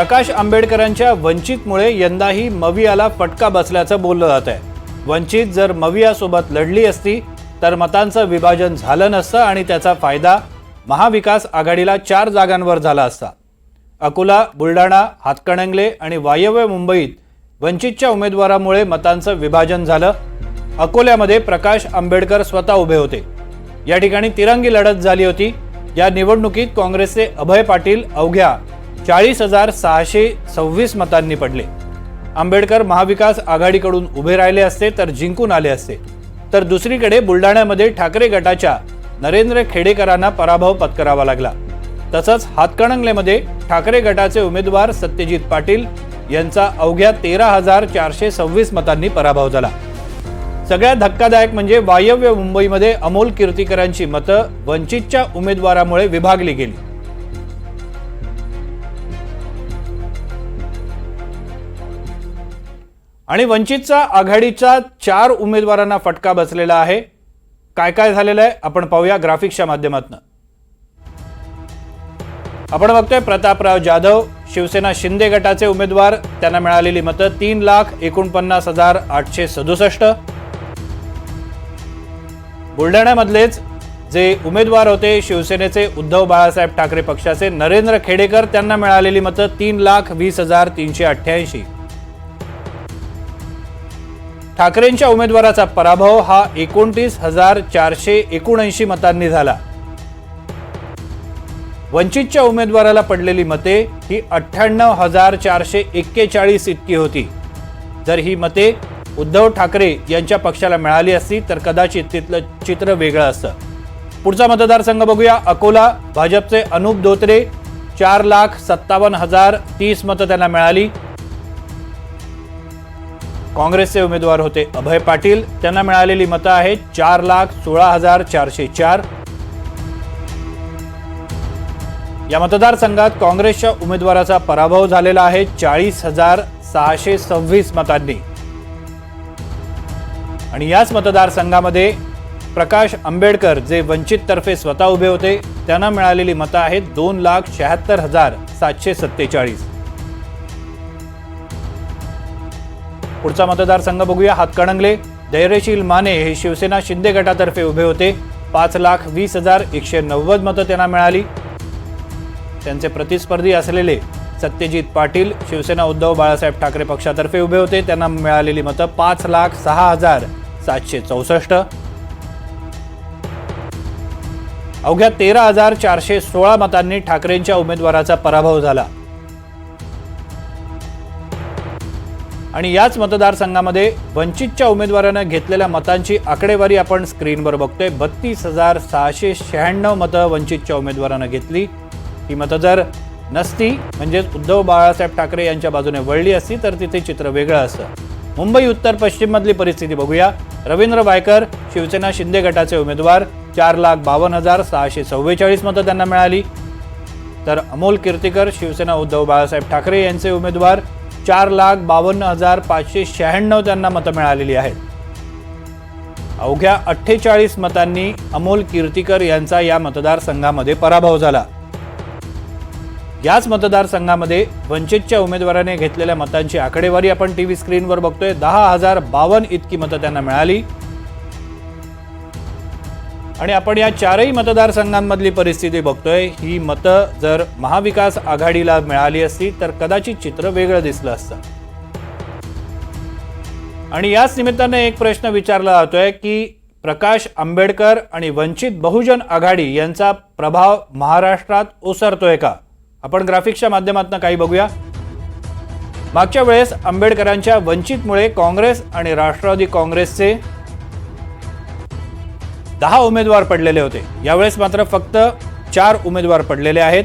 प्रकाश आंबेडकरांच्या वंचितमुळे यंदाही मवियाला फटका बसल्याचं बोललं जात आहे. वंचित जर मवियासोबत लढली असती तर मतांचं विभाजन झालं नसतं आणि त्याचा फायदा महाविकास आघाडीला चार जागांवर झाला असता. अकोला बुलढाणा हातकणंगले आणि वायव्य मुंबईत वंचितच्या उमेदवारामुळे मतांचं विभाजन झालं. अकोल्यामध्ये प्रकाश आंबेडकर स्वतः उभे होते. या ठिकाणी तिरंगी लढत झाली होती. या निवडणुकीत काँग्रेसचे अभय पाटील अवघ्या चाळीस हजार सहाशे सव्वीस मतांनी पडले. आंबेडकर महाविकास आघाडीकडून उभे राहिले असते तर जिंकून आले असते. तर दुसरीकडे बुलढाण्यामध्ये ठाकरे गटाच्या नरेंद्र खेडेकरांना पराभव पत्करावा लागला. तसंच हातकणंगलेमध्ये ठाकरे गटाचे उमेदवार सत्यजित पाटील यांचा अवघ्या तेरा हजार चारशे सव्वीस मतांनी पराभव झाला. सगळ्यात धक्कादायक म्हणजे वायव्य मुंबईमध्ये अमोल कीर्तीकरांची मतं वंचितच्या उमेदवारामुळे विभागली गेली. आणि वंचितचा आघाडीच्या चार उमेदवारांना फटका बसलेला आहे. काय काय झालेलं आहे? आपण पाहूया ग्राफिक्सच्या माध्यमातून. आपण बघतोय प्रतापराव जाधव शिवसेना शिंदे गटाचे उमेदवार त्यांना मिळालेली मतं तीन लाख एकोणपन्नास हजार आठशे सदुसष्ट. बुलढाण्यामधलेच जे उमेदवार होते शिवसेनेचे उद्धव बाळासाहेब ठाकरे पक्षाचे नरेंद्र खेडेकर त्यांना मिळालेली मतं तीन लाख वीस हजार तीनशे अठ्ठ्याऐंशी. ठाकरेंच्या उमेदवाराचा पराभव हा एकोणतीस हजार चारशे एकोणऐंशी मतांनी झाला. वंचितच्या उमेदवाराला पडलेली मते ही अठ्ठ्याण्णव हजार चारशे एक्केचाळीस इतकी होती. जर ही मते उद्धव ठाकरे यांच्या पक्षाला मिळाली असती तर कदाचित तिथलं चित्र वेगळं असतं. पुढचा मतदारसंघ बघूया. अकोला भाजपचे अनूप धोत्रे चार लाख सत्तावन्न हजार तीस मतं त्यांना मिळाली. काँग्रेसचे उमेदवार होते अभय पाटील. त्यांना मिळालेली मतं आहेत चार लाख सोळा हजार चारशे चार. या मतदारसंघात काँग्रेसच्या उमेदवाराचा पराभव झालेला आहे चाळीस हजार सहाशे सव्वीस मतांनी. आणि याच मतदारसंघामध्ये प्रकाश आंबेडकर जे वंचिततर्फे स्वतः उभे होते त्यांना मिळालेली मतं आहेत दोन लाख शहात्तर हजार सातशे सत्तेचाळीस. पुढचा मतदारसंघ बघूया. हातकणंगले धैर्यशील माने हे शिवसेना शिंदे गटातर्फे उभे होते. पाच लाख वीस हजार एकशे नव्वद मतं त्यांना मिळाली. त्यांचे प्रतिस्पर्धी असलेले सत्यजित पाटील शिवसेना उद्धव बाळासाहेब ठाकरे पक्षातर्फे उभे होते. त्यांना मिळालेली मतं पाच लाख सहा हजार सातशे चौसष्ट. अवघ्या तेरा हजार चारशे सोळा मतांनी ठाकरेंच्या उमेदवाराचा पराभव झाला. आणि याच मतदारसंघामध्ये वंचितच्या उमेदवारानं घेतलेल्या मतांची आकडेवारी आपण स्क्रीनवर बघतोय. बत्तीस हजार सहाशे शहाण्णव मतं वंचितच्या उमेदवारानं घेतली. ही मतं जर नसती म्हणजेच उद्धव बाळासाहेब ठाकरे यांच्या बाजूने वळली असती तर तिथे चित्र वेगळं असतं. मुंबई उत्तर पश्चिममधली परिस्थिती बघूया. रवींद्र वायकर शिवसेना शिंदे गटाचे उमेदवार चार लाख बावन्न हजार सहाशे चव्वेचाळीस मतं त्यांना मिळाली. तर अमोल कीर्तीकर शिवसेना उद्धव बाळासाहेब ठाकरे यांचे उमेदवार चार लाख बावन्न हजार पाचशे शहाण्णव त्यांना मतं मिळालेली आहेत. अवघ्या अठ्ठेचाळीस मतांनी अमोल कीर्तीकर यांचा या मतदारसंघामध्ये पराभव झाला. याच मतदारसंघामध्ये वंचितच्या उमेदवाराने घेतलेल्या मतांची आकडेवारी आपण टी व्ही स्क्रीनवर बघतोय. दहा हजार बावन्न इतकी मतं त्यांना मिळाली. आणि आपण या चारही मतदारसंघांमधली परिस्थिती बघतोय. ही मतं जर महाविकास आघाडीला मिळाली असती तर कदाचित चित्र वेगळं दिसलं असतं. आणि याच निमित्ताने एक प्रश्न विचारला जातोय की प्रकाश आंबेडकर आणि वंचित बहुजन आघाडी यांचा प्रभाव महाराष्ट्रात ओसरतोय का? आपण ग्राफिक्सच्या माध्यमातून काही बघूया. मागच्या वेळेस आंबेडकरांच्या वंचितमुळे काँग्रेस आणि राष्ट्रवादी काँग्रेसचे दहा उमेदवार पडलेले होते. यावेळेस मात्र फक्त चार उमेदवार पडलेले आहेत.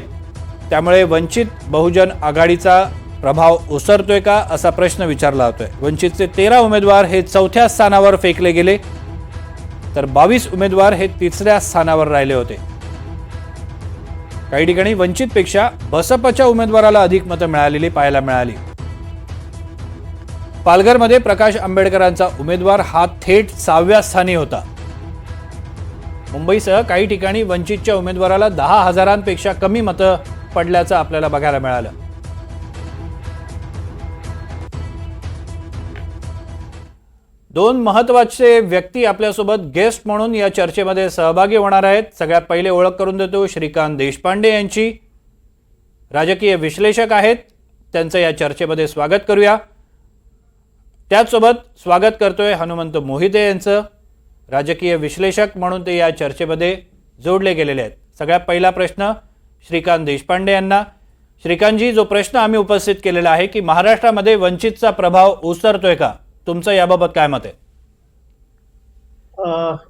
त्यामुळे वंचित बहुजन आघाडीचा प्रभाव ओसरतोय का असा प्रश्न विचारला होतोय वंचितचे तेरा उमेदवार हे चौथ्या स्थानावर फेकले गेले. तर बावीस उमेदवार हे तिसऱ्या स्थानावर राहिले होते. काही ठिकाणी वंचितपेक्षा बसपच्या उमेदवाराला अधिक मतं मिळालेली पाहायला मिळाली. पालघरमध्ये प्रकाश आंबेडकरांचा उमेदवार हा थेट सहाव्या स्थानी होता. मुंबईसह काही ठिकाणी वंचितच्या उमेदवाराला दहा हजारांपेक्षा कमी मतं पडल्याचं आपल्याला बघायला मिळालं. दोन महत्त्वाचे व्यक्ती आपल्यासोबत गेस्ट म्हणून या चर्चेमध्ये सहभागी होणार आहेत. सगळ्यात पहिले ओळख करून देतो श्रीकांत देशपांडे यांची. राजकीय विश्लेषक आहेत. त्यांचं या चर्चेमध्ये स्वागत करूया. त्याचसोबत स्वागत करतोय हनुमंत मोहिते यांचं. राजकीय विश्लेषक म्हणून ते या चर्चेमध्ये जोडले गेलेले आहेत. सगळ्यात पहिला प्रश्न श्रीकांत देशपांडे यांना. श्रीकांतजी जो प्रश्न आम्ही उपस्थित केलेला आहे की महाराष्ट्रामध्ये वंचितचा प्रभाव ओसरतोय का? तुमचं याबाबत काय मत आहे?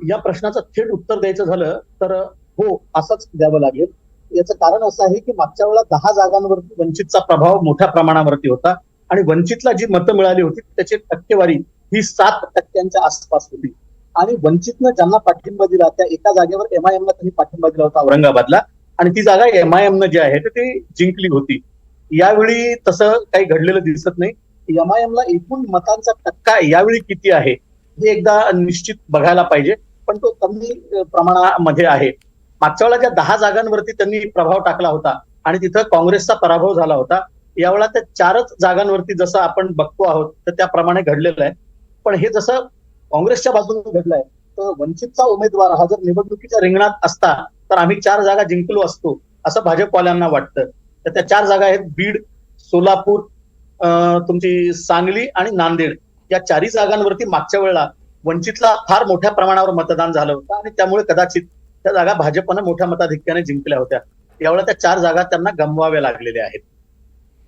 या प्रश्नाचं थेट उत्तर द्यायचं झालं तर हो असंच द्यावं लागेल. याचं कारण असं आहे की मागच्या वेळा दहा जागांवरती वंचितचा प्रभाव मोठ्या प्रमाणावरती होता आणि वंचितला जी मतं मिळाली होती त्याची टक्केवारी ही सात टक्क्यांच्या आसपास होती. आणि वंचितनं ज्यांना पाठिंबा दिला त्या एका जागेवर एमआयएमला त्यांनी पाठिंबा दिला होता औरंगाबादला. आणि ती जागा एमआयएमनं जी आहे ती जिंकली होती. यावेळी तसं काही घडलेलं दिसत नाही. एमआयएमला एकूण मतांचा टक्का यावेळी किती आहे हे एकदा निश्चित बघायला पाहिजे. पण तो कमी प्रमाणामध्ये आहे. मागच्या वेळा ज्या दहा जागांवरती त्यांनी प्रभाव टाकला होता आणि तिथं काँग्रेसचा पराभव झाला होता यावेळा त्या चारच जागांवरती जसं आपण बघतो आहोत तर त्याप्रमाणे घडलेलं आहे. पण हे जसं काँग्रेसच्या बाजूने घडलंय तर वंचितचा उमेदवार हा जर निवडणुकीच्या रिंगणात असता तर आम्ही चार जागा जिंकलो असतो असं भाजपवाल्यांना वाटतं. तर त्या चार जागा आहेत बीड सोलापूर तुमची सांगली आणि नांदेड. या चारही जागांवरती मागच्या वेळेला वंचितला फार मोठ्या प्रमाणावर मतदान झालं होतं आणि त्यामुळे कदाचित त्या जागा भाजपनं मोठ्या मताधिक्याने जिंकल्या होत्या. यावेळेला त्या चार जागा त्यांना गमवाव्या लागलेल्या आहेत.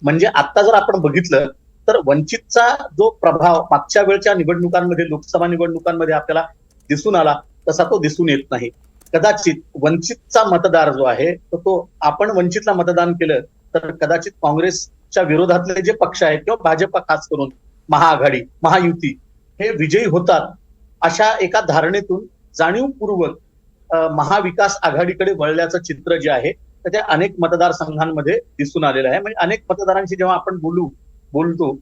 म्हणजे आता जर आपण बघितलं तर वंचितचा जो प्रभाव मागच्या वेळच्या निवडणुकांमध्ये लोकसभा निवडणुकांमध्ये आपल्याला दिसून आला तसा तो दिसून येत नाही. कदाचित वंचितचा मतदार जो आहे तर तो आपण वंचितला मतदान केलं तर कदाचित काँग्रेसच्या विरोधातले जे पक्ष आहेत किंवा भाजप खास करून महाआघाडी महायुती हे विजयी होतात अशा एका धारणेतून जाणीवपूर्वक महाविकास आघाडीकडे वळल्याचं चित्र जे आहे तर ते अनेक मतदारसंघांमध्ये दिसून आलेलं आहे. म्हणजे अनेक मतदारांशी जेव्हा आपण बोलू बोलतो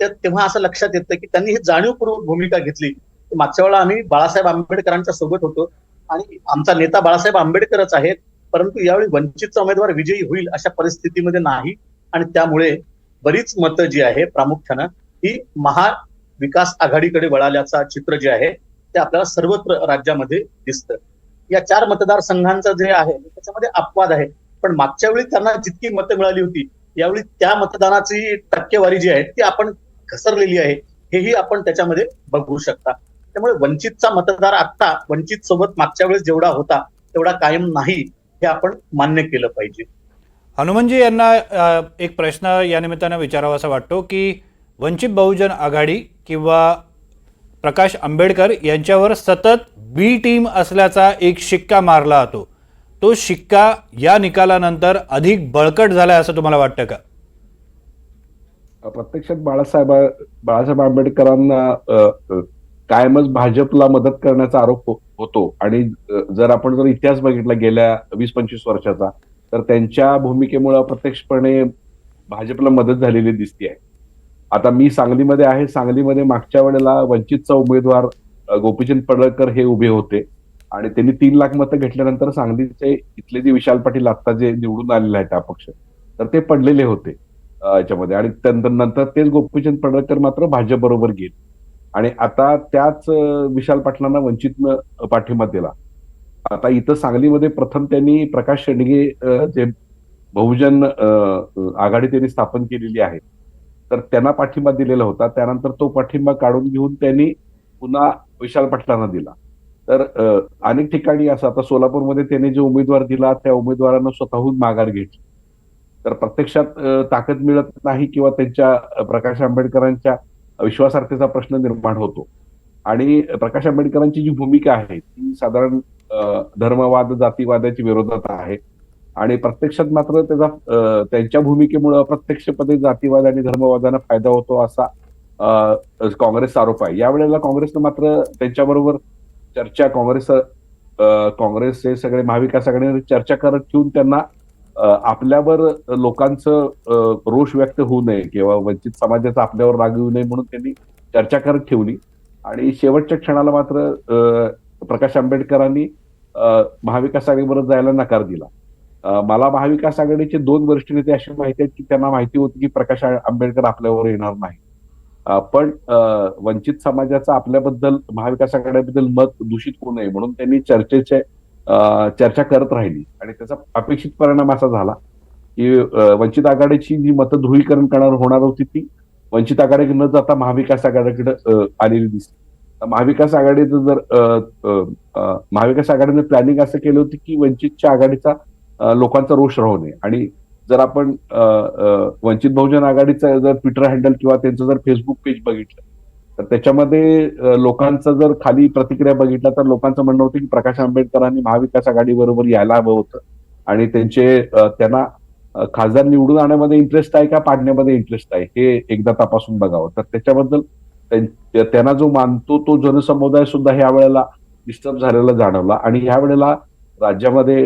तेव्हा असं लक्षात येतं की त्यांनी ही जाणीवपूर्वक भूमिका घेतली. मागच्या वेळा आम्ही बाळासाहेब आंबेडकरांच्या सोबत होतो आणि आमचा नेता बाळासाहेब आंबेडकरच आहेत परंतु यावेळी वंचितचा उमेदवार विजयी होईल अशा परिस्थितीमध्ये नाही. आणि त्यामुळे बरीच मतं जी आहे प्रामुख्यानं ही महाविकास आघाडीकडे वळाल्याचा चित्र जे आहे ते आपल्याला सर्वत्र राज्यामध्ये दिसतं. या चार मतदारसंघांचं जे आहे त्याच्यामध्ये अपवाद आहे. पण मागच्या वेळी त्यांना जितकी मतं मिळाली होती यावेळी त्या मतदानाची टक्केवारी जी आहे ती आपण घसरलेली आहे. हेही आपण त्याच्यामध्ये बघू शकता. त्यामुळे वंचितचा मतदार आता वंचित सोबत मागच्या वेळेस जेवढा होता तेवढा कायम नाही हे आपण मान्य केलं पाहिजे. हनुमानजी यांना एक प्रश्न या निमित्तानं विचारावासा वाटतो की वंचित बहुजन आघाडी किंवा प्रकाश आंबेडकर यांच्यावर सतत बी टीम असल्याचा एक शिक्का मारला जातो. तो शिक्का या निकालानंतर अधिक बळकट झालाय असं तुम्हाला वाटतं का? प्रत्यक्षात बाळासाहेब बाळासाहेब आंबेडकरांना कायमच भाजपला मदत करण्याचा आरोप हो, होतो. आणि जर आपण जर इतिहास बघितला गेल्या वीस पंचवीस वर्षाचा तर त्यांच्या भूमिकेमुळे अप्रत्यक्षपणे भाजपला मदत झालेली दिसते आहे आता मी सांगलीमध्ये आहे. सांगलीमध्ये मागच्या वेळेला वंचितचा उमेदवार गोपीचंद पडळकर हे उभे होते. आणि त्यांनी तीन लाख मतं घेतल्यानंतर सांगलीचे इथले जे विशाल पाटील आता जे निवडून आलेले आहेत अपक्ष तर ते पडलेले होते याच्यामध्ये. आणि त्यानंतर नंतर तेच गोपीचंद पडळकर मात्र भाजप बरोबर गेले. आणि आता त्याच विशाल पाटलांना वंचितनं पाठिंबा दिला. आता इथं सांगलीमध्ये प्रथम त्यांनी प्रकाश शेंडगे जे बहुजन आघाडी त्यांनी स्थापन केलेली आहे तर त्यांना पाठिंबा दिलेला होता. त्यानंतर तो पाठिंबा काढून घेऊन त्यांनी पुन्हा विशाल पाटलांना दिला. तर अनेक ठिकाणी असं आता सोलापूरमध्ये त्यांनी जे उमेदवार दिला त्या उमेदवारानं स्वतःहून माघार घेतली. तर प्रत्यक्षात ताकद मिळत नाही किंवा त्यांच्या प्रकाश आंबेडकरांच्या विश्वासार्हतेचा प्रश्न निर्माण होतो. आणि प्रकाश आंबेडकरांची जी भूमिका आहे ती साधारण धर्मवाद जातीवादाच्या विरोधात आहे. आणि प्रत्यक्षात मात्र त्याचा त्यांच्या भूमिकेमुळे अप्रत्यक्षपणे जातीवाद आणि धर्मवादाला फायदा होतो असा काँग्रेसचा आरोप आहे. यावेळेला काँग्रेसनं मात्र त्यांच्याबरोबर चर्चा काँग्रेस काँग्रेसचे सगळे महाविकास आघाडीवर चर्चा करत ठेवून त्यांना आपल्यावर लोकांचं रोष व्यक्त होऊ नये किंवा वंचित समाजाचा आपल्यावर राग येऊ नये म्हणून त्यांनी चर्चा करत ठेवली. आणि शेवटच्या क्षणाला मात्र प्रकाश आंबेडकरांनी महाविकास आघाडीबरोबर जायला नकार दिला. मला महाविकास आघाडीचे दोन वरिष्ठ नेते अशी माहिती आहेत की त्यांना माहिती होती की प्रकाश आंबेडकर आपल्यावर येणार नाही पण वंचित समाजाचं आपल्याबद्दल महाविकास आघाडीबद्दल मत दूषित होऊ नये म्हणून त्यांनी चर्चेचे चर्चा करत राहिली. आणि त्याचा अपेक्षित परिणाम असा झाला की वंचित आघाडीची जी मत ध्रुवीकरण करणार होणार होती ती वंचित आघाडीकडे न जाता महाविकास आघाडीकडे आलेली दिसली. महाविकास आघाडीचं जर महाविकास आघाडीने प्लॅनिंग असं केलं होतं की वंचितच्या आघाडीचा लोकांचा रोष राहू नये. आणि जर आपण वंचित बहुजन आघाडीचं जर ट्विटर हँडल किंवा त्यांचं जर फेसबुक पेज बघितलं तर त्याच्यामध्ये लोकांचं जर खाली प्रतिक्रिया बघितल्या तर लोकांचं म्हणणं होतं की प्रकाश आंबेडकरांनी महाविकास आघाडी बरोबर यायला हवं होतं. आणि त्यांचे त्यांना खासदार निवडून आणण्यामध्ये इंटरेस्ट आहे का पाडण्यामध्ये इंटरेस्ट आहे हे एकदा तपासून बघावं. तर त्याच्याबद्दल त्यांना जो मानतो तो जनसमुदाय सुद्धा ह्या वेळेला डिस्टर्ब झालेला जाणवला. आणि ह्या वेळेला राज्यामध्ये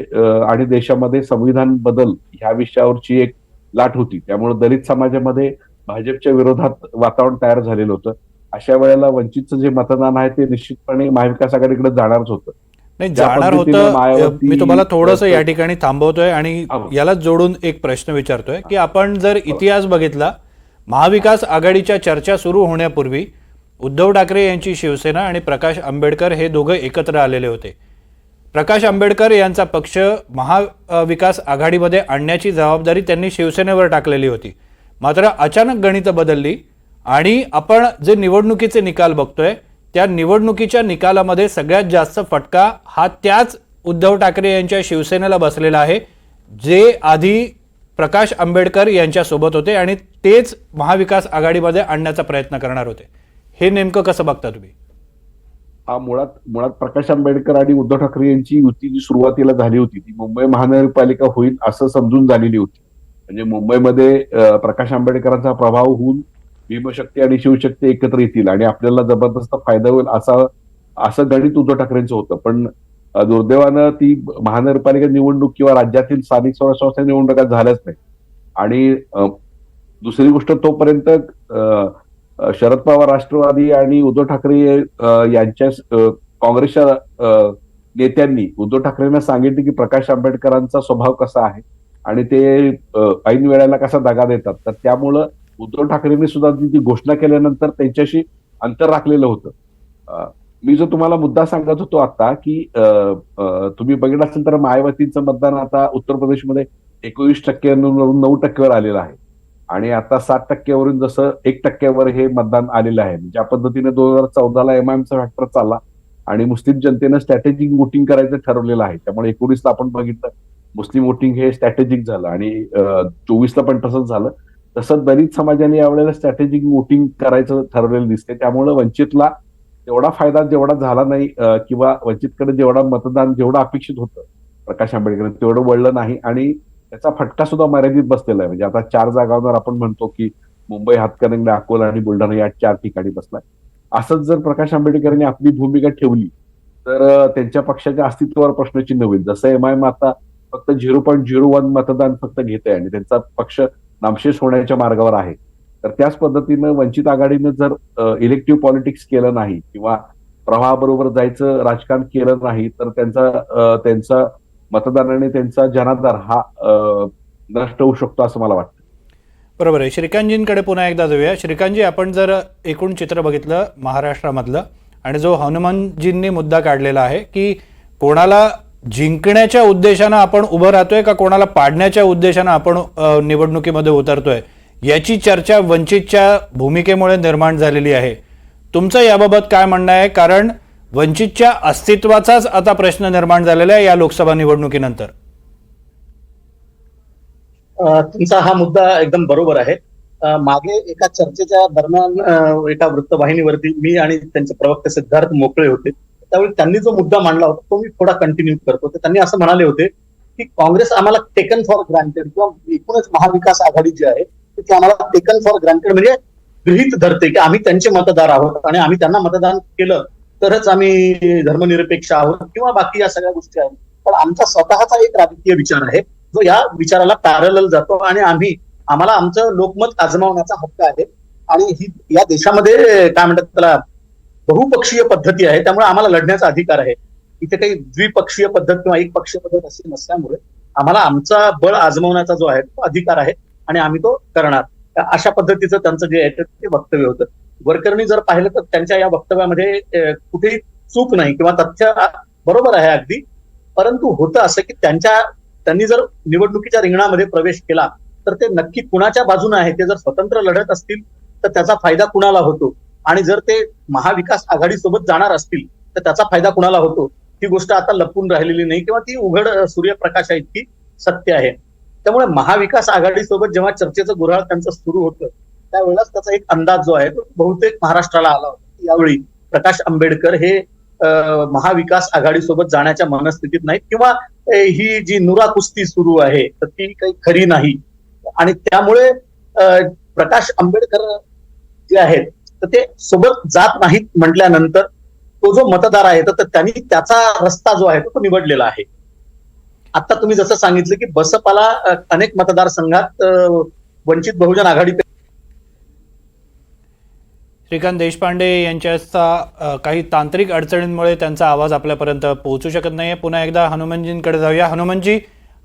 आणि देशामध्ये संविधान बदल ह्या विषयावरची एक लाट होती. त्यामुळे दलित समाजामध्ये भाजपच्या विरोधात वातावरण तयार झालेलं होतं. अशा वेळेला वंचितचं जे मतदान आहे ते निश्चितपणे महाविकास आघाडीकडे जाणारच होतं. नाही जाणार होतं मी तुम्हाला थोडंसं या ठिकाणी थांबवतोय आणि. यालाच जोडून एक प्रश्न विचारतोय की आपण जर इतिहास बघितला महाविकास आघाडीच्या चर्चा सुरू होण्यापूर्वी उद्धव ठाकरे यांची शिवसेना आणि प्रकाश आंबेडकर हे दोघं एकत्र आलेले होते. प्रकाश आंबेडकर यांचा पक्ष महाविकास आघाडीमध्ये आणण्याची जबाबदारी त्यांनी शिवसेनेवर टाकलेली होती. मात्र अचानक गणितं बदलली आणि आपण जे निवडणुकीचे निकाल बघतोय त्या निवडणुकीच्या निकालामध्ये सगळ्यात जास्त फटका हा त्याच उद्धव ठाकरे यांच्या शिवसेनेला बसलेला आहे जे आधी प्रकाश आंबेडकर यांच्यासोबत होते आणि तेच महाविकास आघाडीमध्ये आणण्याचा प्रयत्न करणार होते. हे नेमकं कसं बघता तुम्ही? हा मुळात मुळात प्रकाश आंबेडकर आणि उद्धव ठाकरे यांची युती जी सुरुवातीला झाली होती ती मुंबई महानगरपालिका होईल असं समजून झालेली होती. म्हणजे मुंबईमध्ये प्रकाश आंबेडकरांचा प्रभाव होऊन भीमशक्ती आणि शिवशक्ती एकत्र येतील आणि आपल्याला जबरदस्त फायदा होईल असा असं गणित उद्धव ठाकरेंचं होतं. पण दुर्दैवानं ती महानगरपालिका निवडणूक किंवा राज्यातील स्थानिक स्वराज्य संस्था निवडणुका झाल्याच नाही आणि दुसरी गोष्ट तोपर्यंत शरद पवार राष्ट्रवादी आणि उद्धव ठाकरे यांच्या काँग्रेसच्या नेत्यांनी उद्धव ठाकरेंना सांगितले की प्रकाश आंबेडकरांचा स्वभाव कसा आहे आणि ते ऐन वेळेला कसा दगा देतात. तर त्यामुळं उद्धव ठाकरेंनी सुद्धा ती घोषणा केल्यानंतर त्यांच्याशी अंतर राखलेलं होतं. मी जो तुम्हाला मुद्दा सांगत होतो आता की तुम्ही बघितलं असेल तर मायावतीचं मतदान आता उत्तर प्रदेशमध्ये एकोणीस टक्क्यांवरून नऊ टक्क्यावर आलेलं आहे. आणि आता सात टक्क्यावरून जसं एक टक्क्यावर हे मतदान आलेलं आहे. म्हणजे ज्या पद्धतीने दोन हजार चौदाला एमआयएमचा फॅक्टर चालला आणि मुस्लिम जनतेनं स्ट्रॅटेजिक वोटिंग करायचं ठरवलेलं आहे. त्यामुळे एकोणीसला आपण बघितलं मुस्लिम वोटिंग हे स्ट्रॅटेजिक झालं आणि चोवीसला पण तसंच झालं. तसं दलित समाजाने यावेळेला स्ट्रॅटेजिक वोटिंग करायचं ठरवलेलं दिसते त्यामुळे वंचितला तेवढा फायदा जेवढा झाला नाही किंवा वंचितकडे जेवढा मतदान जेवढं अपेक्षित होतं प्रकाश आंबेडकर तेवढं वळलं नाही. आणि त्याचा फटका सुद्धा मर्यादित बसलेला आहे. म्हणजे आता चार जागांवर आपण म्हणतो की मुंबई हातकणंगले अकोला आणि बुलढाणा या चार ठिकाणी बसलाय. असंच जर प्रकाश आंबेडकरांनी आपली भूमिका ठेवली तर त्यांच्या पक्षाच्या अस्तित्वावर प्रश्नचिन्ह होईल. जसं एम एमआयएम आता फक्त झिरो पॉईंट झिरो वन मतदान फक्त घेत आहे आणि त्यांचा पक्ष नामशेष होण्याच्या मार्गावर आहे. तर त्याच पद्धतीनं वंचित आघाडीनं जर इलेक्टिव्ह पॉलिटिक्स केलं नाही किंवा प्रवाहाबरोबर जायचं राजकारण केलं नाही तर त्यांचा त्यांचा मतदाराने त्यांचा जनाधार हा नष्ट होऊ शकतो असं मला वाटतं. बरोबर आहे. श्रीकांतजींकडे पुन्हा एकदा जाऊया. श्रीकांतजी आपण जर एकूण चित्र बघितलं महाराष्ट्रामधलं आणि जो हनुमानजींनी मुद्दा काढलेला आहे की कोणाला जिंकण्याच्या उद्देशानं आपण उभं राहतोय का कोणाला पाडण्याच्या उद्देशानं आपण निवडणुकीमध्ये उतरतोय याची चर्चा वंचितच्या भूमिकेमुळे निर्माण झालेली आहे. तुमचं याबाबत काय म्हणणं आहे? कारण वंचितच्या अस्तित्वाचाच आता प्रश्न निर्माण झालेला आहे या लोकसभा निवडणुकीनंतर. तुमचा हा मुद्दा एकदम बरोबर आहे. मागे एका चर्चेच्या दरम्यान एका वृत्तवाहिनीवरती मी आणि त्यांचे प्रवक्ते सिद्धार्थ मोकळे होते. त्यावेळी त्यांनी जो मुद्दा मांडला होता तो मी थोडा कंटिन्यू करतो. तर त्यांनी असं म्हणाले होते की काँग्रेस आम्हाला टेकन फॉर ग्रांटेड किंवा एकूणच महाविकास आघाडी जी आहे ती आम्हाला टेकन फॉर ग्रांटेड म्हणजे गृहित धरते की आम्ही त्यांचे मतदार आहोत आणि आम्ही त्यांना मतदान केलं. तरच आम्ही धर्मनिरपेक्ष आहोत किंवा बाकी या सगळ्या गोष्टी आहेत. पण आमचा स्वतःचा एक राजकीय विचार आहे जो या विचाराला पॅरल जातो आणि आम्ही आम्हाला आमचं लोकमत आजमावण्याचा हक्क आहे. आणि ही या देशामध्ये काय म्हणतात त्याला बहुपक्षीय पद्धती आहे त्यामुळे आम्हाला लढण्याचा अधिकार आहे. इथे काही द्विपक्षीय पद्धत किंवा एक पक्षीय पद्धत अशी नसल्यामुळे आम्हाला आमचा बळ आजमावण्याचा जो आहे तो अधिकार आहे आणि आम्ही तो करणार. अशा पद्धतीचं त्यांचं जे आहे ते वक्तव्य होतं. वरकरणी जर पाहिलं तर त्यांच्या या वक्तव्यामध्ये कुठेही चूक नाही किंवा तथ्य बरोबर आहे अगदी. परंतु होतं असं की त्यांच्या त्यांनी जर निवडणुकीच्या रिंगणामध्ये प्रवेश केला तर ते नक्की कुणाच्या बाजूने आहे? ते जर स्वतंत्र लढत असतील तर त्याचा फायदा कुणाला होतो? आणि जर ते महाविकास आघाडीसोबत जाणार असतील तर त्याचा फायदा कुणाला होतो? ही गोष्ट आता लपून राहिलेली नाही किंवा ती उघड सूर्यप्रकाश सूर्यप्रकाशा इतकी सत्य आहे. त्यामुळे महाविकास आघाडीसोबत जेव्हा चर्चेचं गुऱ्हाळ त्यांचं सुरू होतं त्यावेळेलाच त्याचा एक अंदाज जो आहे तो बहुतेक महाराष्ट्राला आला होता. यावेळी प्रकाश आंबेडकर हे महाविकास आघाडीसोबत जाण्याच्या मनस्थितीत नाहीत किंवा ही जी नुरा कुस्ती सुरू आहे तर ती काही खरी नाही. आणि त्यामुळे प्रकाश आंबेडकर जे आहेत तर ते सोबत जात नाहीत म्हटल्यानंतर तो जो मतदार आहे तर त्यांनी त्याचा रस्ता जो आहे तो तो निवडलेला आहे. आता तुम्ही जसं सांगितलं की बसपाला अनेक मतदारसंघात वंचित बहुजन आघाडी श्रीकांत देशपांडे यांच्या काही तांत्रिक अडचणींमुळे त्यांचा आवाज आपल्यापर्यंत पोहोचू शकत नाही आहे पुन्हा एकदा हनुमानजींकडे जाऊया. हनुमानजी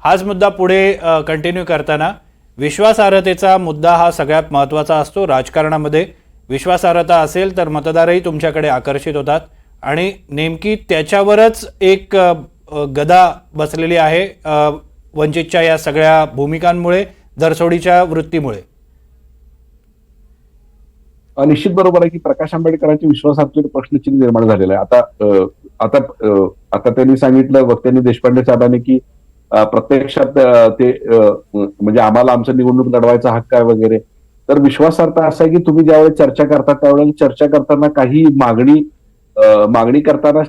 हाच मुद्दा पुढे कंटिन्यू करताना. विश्वासार्हतेचा मुद्दा हा सगळ्यात महत्त्वाचा असतो राजकारणामध्ये. विश्वासार्हता असेल तर मतदारही तुमच्याकडे आकर्षित होतात. आणि नेमकी त्याच्यावरच एक गदा बसलेली आहे वंचितच्या या सगळ्या भूमिकांमुळे दरसोडीच्या वृत्तीमुळे. निश्चित बरोबर आहे की प्रकाश आंबेडकरांच्या विश्वासार्थ प्रश्नचिन्ह निर्माण झालेलं आहे. आता आता आता त्यांनी सांगितलं वक्त्यांनी देशपांडे साहेबांनी की प्रत्यक्षात ते म्हणजे आम्हाला आमचं निवडणूक लढवायचा हक्क आहे वगैरे. तर विश्वासार्थ असा आहे की तुम्ही ज्यावेळेस चर्चा करता त्यावेळेला चर्चा करताना काही मागणी मागणी करताना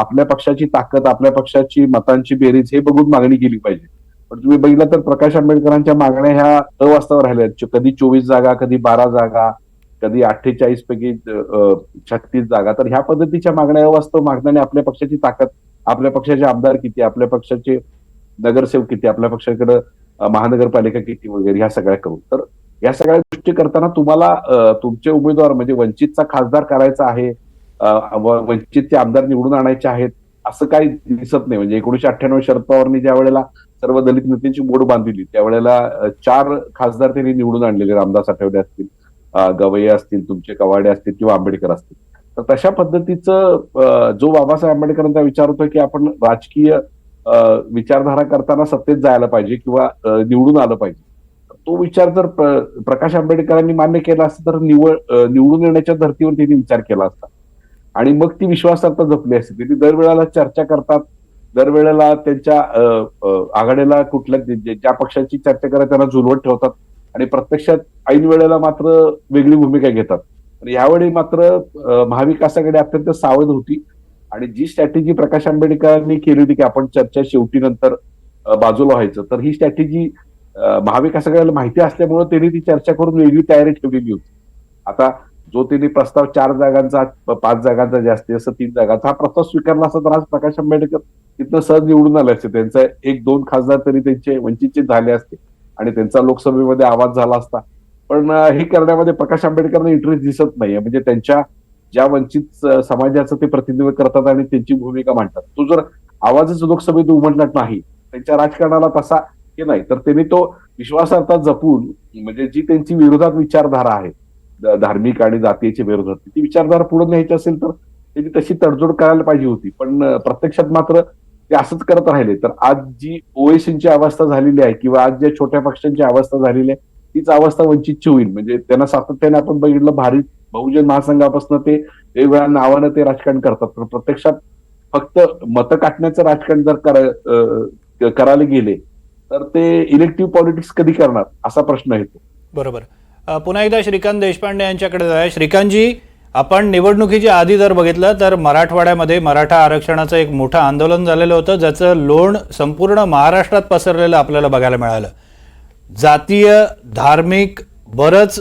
आपल्या पक्षाची ताकद आपल्या पक्षाची मतांची बेरीज हे बघून मागणी केली पाहिजे. पण तुम्ही बघितलं तर प्रकाश आंबेडकरांच्या मागण्या ह्या अवास्तव राहिल्या आहेत. कधी चोवीस जागा कधी बारा जागा कधी अठ्ठेचाळीस पैकी छत्तीस जागा. तर ह्या पद्धतीच्या मागण्या वास्तव मागण्याने आपल्या पक्षाची ताकद आपल्या पक्षाचे आमदार किती आपल्या पक्षाचे नगरसेवक किती आपल्या पक्षाकडे महानगरपालिका किती वगैरे ह्या सगळ्या करून. तर या सगळ्या गोष्टी करताना तुम्हाला तुमचे उमेदवार म्हणजे वंचितचा खासदार करायचा आहे वंचितचे आमदार निवडून आणायचे आहेत असं काही दिसत नाही. म्हणजे एकोणीशे अठ्ठ्याण्णव शरद पवारनी ज्या वेळेला सर्व दलित नेत्यांची मोड बांधली त्यावेळेला चार खासदार त्यांनी निवडून आणलेले रामदास आठवले असतील. गवई असतील तुमचे कवाडे असतील किंवा आंबेडकर असतील. तर तशा पद्धतीचं जो बाबासाहेब आंबेडकरांचा विचार होतो की आपण राजकीय विचारधारा करताना सत्तेत जायला पाहिजे किंवा निवडून आलं पाहिजे. तो विचार जर प्र- प्रकाश आंबेडकरांनी मान्य केला असता तर निवड निवडून येण्याच्या धर्तीवर त्यांनी विचार केला असता. आणि मग ती विश्वासार्हता जपली असते. त्यांनी दरवेळेला चर्चा करतात. दरवेळेला त्यांच्या आघाडीला कुठल्या ज्या पक्षाची चर्चा करत त्यांना झुलवत ठेवतात. आणि प्रत्यक्षात ऐन वेळेला मात्र वेगळी भूमिका घेतात. तर यावेळी मात्र महाविकासाकडे अत्यंत सावध होती आणि जी स्ट्रॅटेजी प्रकाश आंबेडकरांनी केली होती की आपण चर्चा शेवटी नंतर बाजूला व्हायचं तर ही स्ट्रॅटेजी महाविकासाकडे माहिती असल्यामुळे त्यांनी ती चर्चा करून वेगळी तयारी ठेवलेली होती. आता जो त्यांनी प्रस्ताव चार जागांचा पाच जागांचा जास्ती असं तीन जागांचा हा प्रस्ताव स्वीकारला असता तर आज प्रकाश आंबेडकर तिथनं सहज निवडून आले असते. त्यांचा एक दोन खासदार तरी त्यांचे वंचितचे झाले असते. आणि त्यांचा लोकसभेमध्ये आवाज झाला असता. पण हे करण्यामध्ये प्रकाश आंबेडकरांना इंटरेस्ट दिसत नाहीये. म्हणजे त्यांच्या ज्या वंचित समाजाचं ते प्रतिनिधित्व करतात आणि त्यांची भूमिका मांडतात. तो जर आवाजच लोकसभेत उमटला नाही त्यांच्या राजकारणाला तसा हे नाही तर त्यांनी तो विश्वासार्हता जपून म्हणजे जी त्यांची विरोधात विचारधारा आहे धार्मिक आणि जातीयच्या विरोधात ती विचारधारा पुढे न्यायची असेल तर त्यांनी तशी तडजोड करायला पाहिजे होती. पण प्रत्यक्षात मात्र ते असंच करत राहिले. तर आज जी ओएसींची अवस्था झालेली आहे किंवा आज ज्या छोट्या पक्षांची अवस्था झालेली आहे तीच अवस्था वंचितची होईल. म्हणजे त्यांना सातत्याने आपण बघितलं भारत बहुजन महासंघापासून ते वेगवेगळ्या नावानं ते राजकारण करतात. पण प्रत्यक्षात फक्त मतं काटण्याचं राजकारण जर करा- करायला गेले तर ते इलेक्टिव्ह पॉलिटिक्स कधी करणार असा प्रश्न येतो. बरोबर. पुन्हा एकदा श्रीकांत देशपांडे यांच्याकडे जाऊया. श्रीकांतजी आपण निवडणुकीच्या आधी जर बघितलं तर मराठवाड्यामध्ये मराठा आरक्षणाचं एक मोठं आंदोलन झालेलं होतं ज्याचं लोण संपूर्ण महाराष्ट्रात पसरलेलं आपल्याला बघायला मिळालं. जातीय धार्मिक बरंच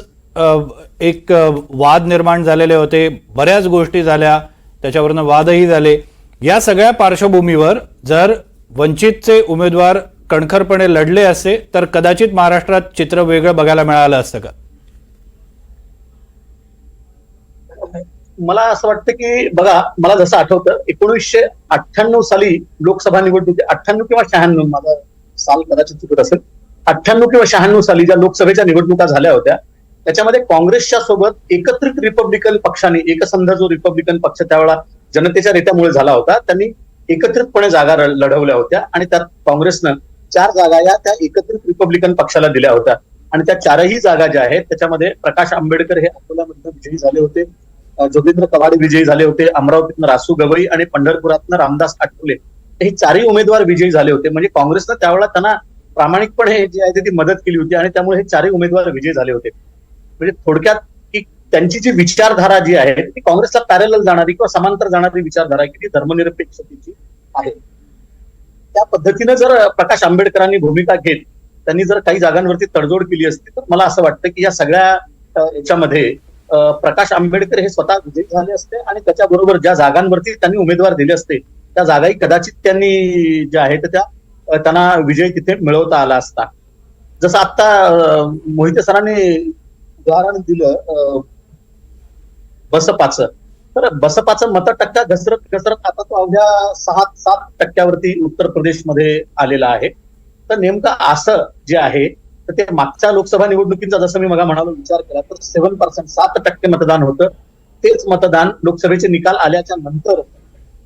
एक वाद निर्माण झालेले होते बऱ्याच गोष्टी झाल्या त्याच्यावरनं वादही झाले. या सगळ्या पार्श्वभूमीवर जर वंचितचे उमेदवार कणखरपणे लढले असते तर कदाचित महाराष्ट्रात चित्र वेगळं बघायला मिळालं असतं का? मला असं वाटतं की बघा मला जसं आठवतं एकोणीसशे अठ्ठ्याण्णव साली लोकसभा निवडणुकी अठ्ठ्याण्णव किंवा शहाण्णव माझा साल कदाचित चुकत असेल अठ्ठ्याण्णव किंवा शहाण्णव साली ज्या लोकसभेच्या निवडणुका झाल्या होत्या त्याच्यामध्ये काँग्रेसच्या सोबत एकत्रित रिपब्लिकन पक्षाने एकसंध जो रिपब्लिकन पक्ष त्यावेळा जनतेच्या रित्यामुळे झाला होता त्यांनी एकत्रितपणे जागा लढवल्या होत्या आणि त्यात काँग्रेसनं चार जागा या त्या एकत्रित रिपब्लिकन पक्षाला दिल्या होत्या. आणि त्या चारही जागा ज्या आहेत त्याच्यामध्ये प्रकाश आंबेडकर हे अकोल्यामधनं विजयी झाले होते. जोगेंद्र कवाडे विजयी झाले होते अमरावतीतनं रासू गवई आणि पंढरपुरातनं रामदास आठवले. हे चारही उमेदवार विजयी झाले होते. म्हणजे काँग्रेसनं त्यावेळेला त्यांना प्रामाणिकपणे जे आहे ती मदत केली होती आणि त्यामुळे हे चारही उमेदवार विजयी झाले होते. म्हणजे थोडक्यात की त्यांची जी विचारधारा जी आहे ती काँग्रेसला पॅरल जाणारी किंवा समांतर जाणारी विचारधारा आहे की ती धर्मनिरपेक्षतेची आहे. त्या पद्धतीनं जर प्रकाश आंबेडकरांनी भूमिका घेत त्यांनी जर काही जागांवरती तडजोड केली असती तर मला असं वाटतं की या सगळ्या याच्यामध्ये प्रकाश आंबेडकर हे स्वतः विजयी झाले असते आणि त्याच्याबरोबर ज्या जागांवरती त्यांनी उमेदवार दिले असते त्या जागाही कदाचित त्यांनी ज्या आहेत त्या त्यांना विजय तिथे मिळवता आला असता. जसं आता मोहिते सरांनी उदाहरण दिलं अ, बसपाचं. तर बसपाचं मतटक्का घसरत घसरत आता तो अवघ्या सहा सात टक्क्यावरती उत्तर प्रदेशमध्ये आलेला आहे. तर नेमकं असं जे आहे तर ते मागच्या लोकसभा निवडणुकीचा जसं मी मग म्हणालो विचार केला तर सेव्हन पर्सेंट सात टक्के मतदान होतं. तेच मतदान लोकसभेचे निकाल आल्याच्यानंतर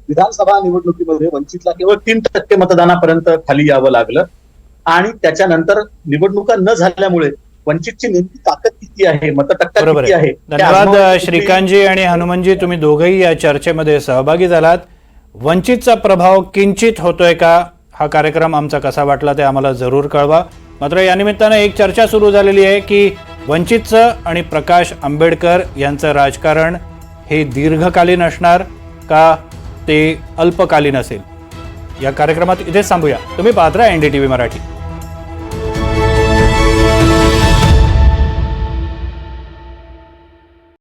विधानसभा निवडणुकीमध्ये वंचितला केवळ तीन टक्के मतदानापर्यंत खाली यावं लागलं. आणि त्याच्यानंतर निवडणुका न झाल्यामुळे वंचितची नेमकी ताकद किती आहे मतटक्का बरोबर किती आहे धन्यवाद श्रीकांतजी आणि हनुमानजी तुम्ही दोघंही या चर्चेमध्ये सहभागी झालात. वंचितचा प्रभाव किंचित होतोय का? हा कार्यक्रम आमचा कसा वाटला ते आम्हाला जरूर कळवा. मात्र या निमित्तानं एक चर्चा सुरू झालेली आहे की वंचितचं आणि प्रकाश आंबेडकर यांचं राजकारण हे दीर्घकालीन असणार का ते अल्पकालीन असेल? या कार्यक्रमात इथेच थांबूया. तुम्ही पाहत राहा N D T V Marathi.